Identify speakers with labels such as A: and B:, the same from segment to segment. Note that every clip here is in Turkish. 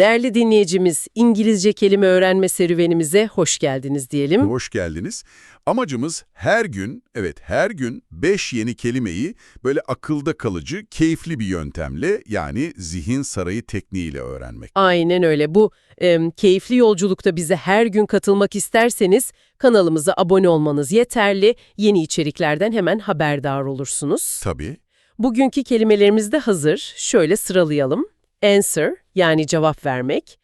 A: Değerli dinleyicimiz, İngilizce kelime öğrenme serüvenimize hoş geldiniz diyelim.
B: Hoş geldiniz. Amacımız her gün, evet her gün 5 yeni kelimeyi böyle akılda kalıcı, keyifli bir yöntemle yani zihin sarayı tekniğiyle öğrenmek.
A: Aynen öyle. Bu em, keyifli yolculukta bize her gün katılmak isterseniz kanalımıza abone olmanız yeterli. Yeni içeriklerden hemen haberdar olursunuz.
B: Tabii.
A: Bugünkü kelimelerimiz de hazır. Şöyle sıralayalım. Answer yani cevap vermek.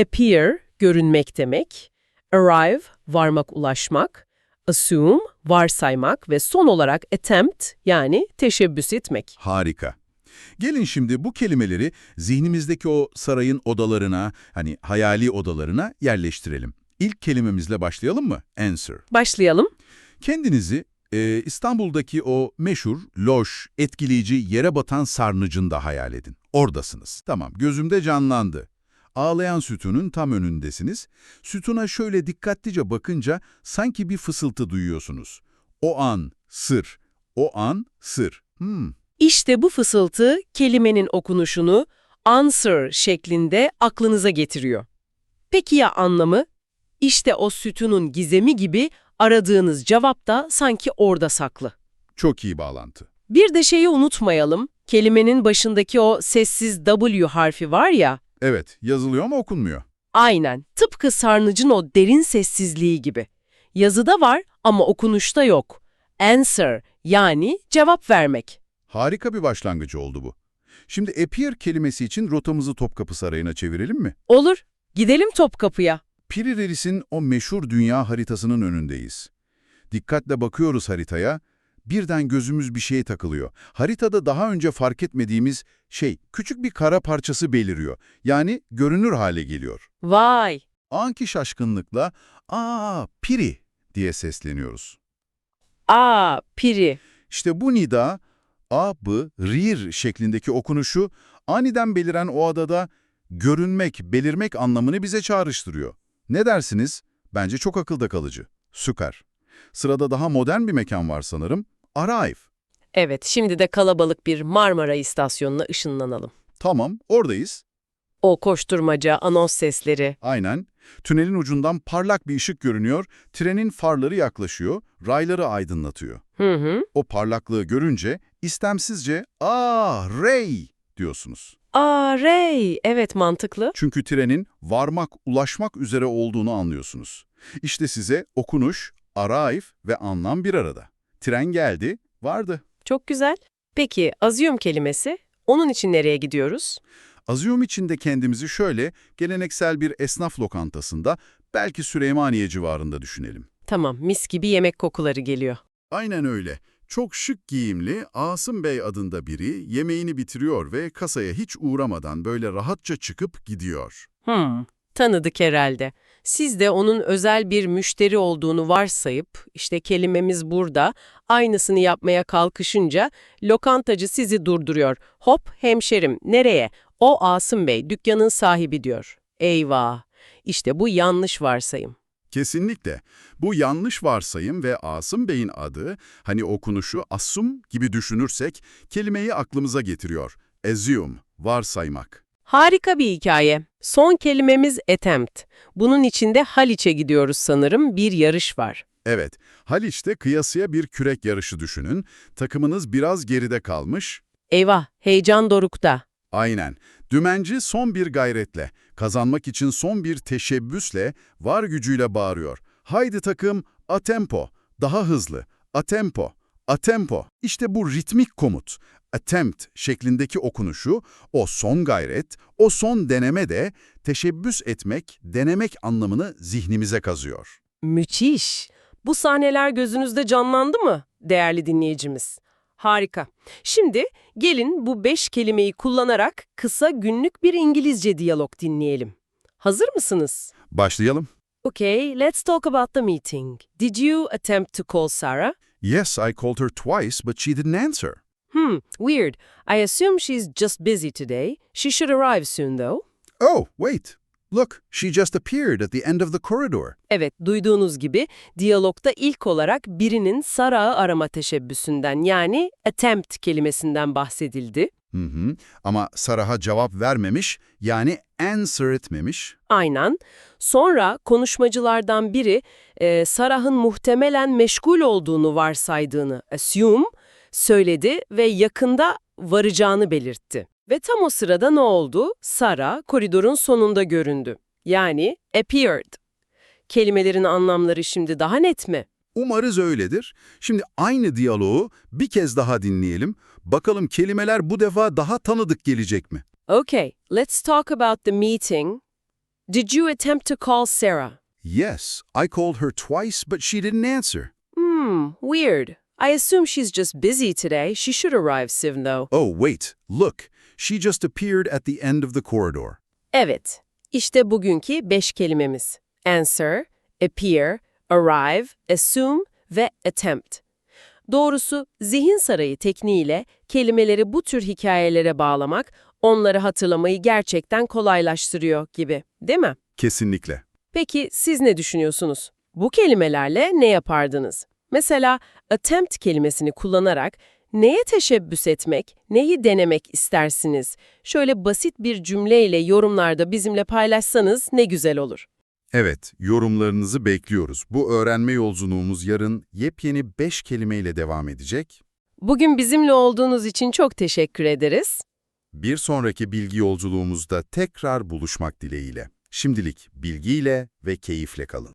A: Appear görünmek demek. Arrive varmak ulaşmak. Assume varsaymak ve son olarak attempt yani teşebbüs etmek.
B: Harika. Gelin şimdi bu kelimeleri zihnimizdeki o sarayın odalarına, hani hayali odalarına yerleştirelim. İlk kelimemizle başlayalım mı? Answer.
A: Başlayalım.
B: Kendinizi e, İstanbul'daki o meşhur, loş, etkileyici yere batan sarnıcında hayal edin. Oradasınız. Tamam, gözümde canlandı. Ağlayan sütunun tam önündesiniz. Sütuna şöyle dikkatlice bakınca sanki bir fısıltı duyuyorsunuz. O an sır, o an sır. Hmm,
A: İşte bu fısıltı kelimenin okunuşunu answer şeklinde aklınıza getiriyor. Peki ya anlamı? İşte o sütunun gizemi gibi aradığınız cevap da sanki orada saklı.
B: çok iyi bağlantı.
A: Bir de şeyi unutmayalım, kelimenin başındaki o sessiz W harfi var ya,
B: Evet, yazılıyor ama okunmuyor.
A: aynen tıpkı sarnıcın o derin sessizliği gibi. Yazıda var ama okunuşta yok. Answer yani cevap vermek.
B: Harika bir başlangıcı oldu bu. Şimdi appear kelimesi için rotamızı Topkapı Sarayı'na çevirelim mi?
A: Olur, gidelim Topkapı'ya.
B: Piri Reis'in o meşhur dünya haritasının önündeyiz. Dikkatle bakıyoruz haritaya, birden gözümüz bir şeye takılıyor. Haritada daha önce fark etmediğimiz şey, küçük bir kara parçası beliriyor. Yani görünür hale geliyor.
A: Vay!
B: Anki şaşkınlıkla, ''Aa, Piri!'' diye sesleniyoruz.
A: Aa, piri.
B: İşte bu nida, a, b, rir şeklindeki okunuşu aniden beliren o adada görünmek, belirmek anlamını bize çağrıştırıyor. Ne dersiniz? Bence çok akılda kalıcı. Süper. Sırada daha modern bir mekan var sanırım. Arrive.
A: Evet, şimdi de kalabalık bir Marmara istasyonuna ışınlanalım.
B: Tamam, oradayız.
A: O koşturmaca, anons sesleri.
B: Aynen. Tünelin ucundan parlak bir ışık görünüyor, trenin farları yaklaşıyor, rayları aydınlatıyor.
A: Hı hı.
B: O parlaklığı görünce istemsizce ''Aa, Ray!'' diyorsunuz.
A: Aa, Ray. Evet, mantıklı.
B: Çünkü trenin varmak, ulaşmak üzere olduğunu anlıyorsunuz. İşte size okunuş, arrive ve anlam bir arada. Tren geldi, vardı.
A: Çok güzel. Peki, azyum kelimesi? Onun için nereye gidiyoruz?
B: Azyum içinde kendimizi şöyle geleneksel bir esnaf lokantasında, belki Süleymaniye civarında düşünelim.
A: Tamam, mis gibi yemek kokuları geliyor.
B: Aynen öyle. Çok şık giyimli Asım Bey adında biri yemeğini bitiriyor ve kasaya hiç uğramadan böyle rahatça çıkıp gidiyor.
A: Hmm. Tanıdık herhalde. Siz de onun özel bir müşteri olduğunu varsayıp, işte kelimemiz burada, aynısını yapmaya kalkışınca lokantacı sizi durduruyor. Hop hemşerim, nereye? O Asım Bey, dükkanın sahibi diyor. Eyvah! İşte bu yanlış varsayım.
B: Kesinlikle. Bu yanlış varsayım ve Asım Bey'in adı, hani okunuşu assum gibi düşünürsek, kelimeyi aklımıza getiriyor. Assume, varsaymak.
A: Harika bir hikaye. Son kelimemiz attempt. Bunun içinde Haliç'e gidiyoruz sanırım, bir yarış var.
B: Evet, Haliç'te kıyasıya bir kürek yarışı düşünün. Takımınız biraz geride kalmış.
A: Eyvah, heyecan dorukta.
B: Aynen. Dümenci son bir gayretle, kazanmak için son bir teşebbüsle, var gücüyle bağırıyor. Haydi takım, a tempo, daha hızlı, a tempo, a tempo. İşte bu ritmik komut, attempt şeklindeki okunuşu, o son gayret, o son deneme de teşebbüs etmek, denemek anlamını zihnimize kazıyor.
A: Müthiş. Bu sahneler gözünüzde canlandı mı değerli dinleyicimiz? Harika. Şimdi gelin bu beş kelimeyi kullanarak kısa günlük bir İngilizce diyalog dinleyelim. Hazır mısınız?
B: Başlayalım.
A: Okay, let's talk about the meeting. Did you attempt to call Sarah?
B: Yes, I called her twice, but she didn't answer.
A: Hmm, weird. I assume she's just busy today. She should arrive soon though.
B: Oh, wait. Look, she just appeared at the end of the corridor.
A: Evet, duyduğunuz gibi diyalogda ilk olarak birinin Sarah'ı arama teşebbüsünden yani attempt kelimesinden bahsedildi.
B: Hı hı. Ama Sarah'a cevap vermemiş, yani answer etmemiş.
A: Aynen. Sonra konuşmacılardan biri e, Sarah'ın muhtemelen meşgul olduğunu varsaydığını assume söyledi ve yakında varacağını belirtti. Ve tam o sırada ne oldu? Sarah koridorun sonunda göründü. Yani appeared. Kelimelerin anlamları şimdi daha net mi?
B: Umarız öyledir. Şimdi aynı diyaloğu bir kez daha dinleyelim. Bakalım kelimeler bu defa daha tanıdık gelecek mi?
A: Okay, let's talk about the meeting. Did you attempt to call Sarah?
B: Yes, I called her twice, but she didn't answer.
A: Hmm, weird. I assume she's just busy today. She should arrive soon though.
B: Oh, wait, look. She just appeared at the end of the corridor.
A: Evet, işte bugünkü beş kelimemiz. Answer, appear, arrive, assume ve attempt. Doğrusu zihin sarayı tekniğiyle kelimeleri bu tür hikayelere bağlamak onları hatırlamayı gerçekten kolaylaştırıyor gibi, değil mi?
B: Kesinlikle.
A: Peki siz ne düşünüyorsunuz? Bu kelimelerle ne yapardınız? Mesela attempt kelimesini kullanarak neye teşebbüs etmek, neyi denemek istersiniz? Şöyle basit bir cümleyle yorumlarda bizimle paylaşsanız ne güzel olur.
B: Evet, yorumlarınızı bekliyoruz. Bu öğrenme yolculuğumuz yarın yepyeni 5 kelimeyle devam edecek.
A: Bugün bizimle olduğunuz için çok teşekkür ederiz.
B: Bir sonraki bilgi yolculuğumuzda tekrar buluşmak dileğiyle. Şimdilik bilgiyle ve keyifle kalın.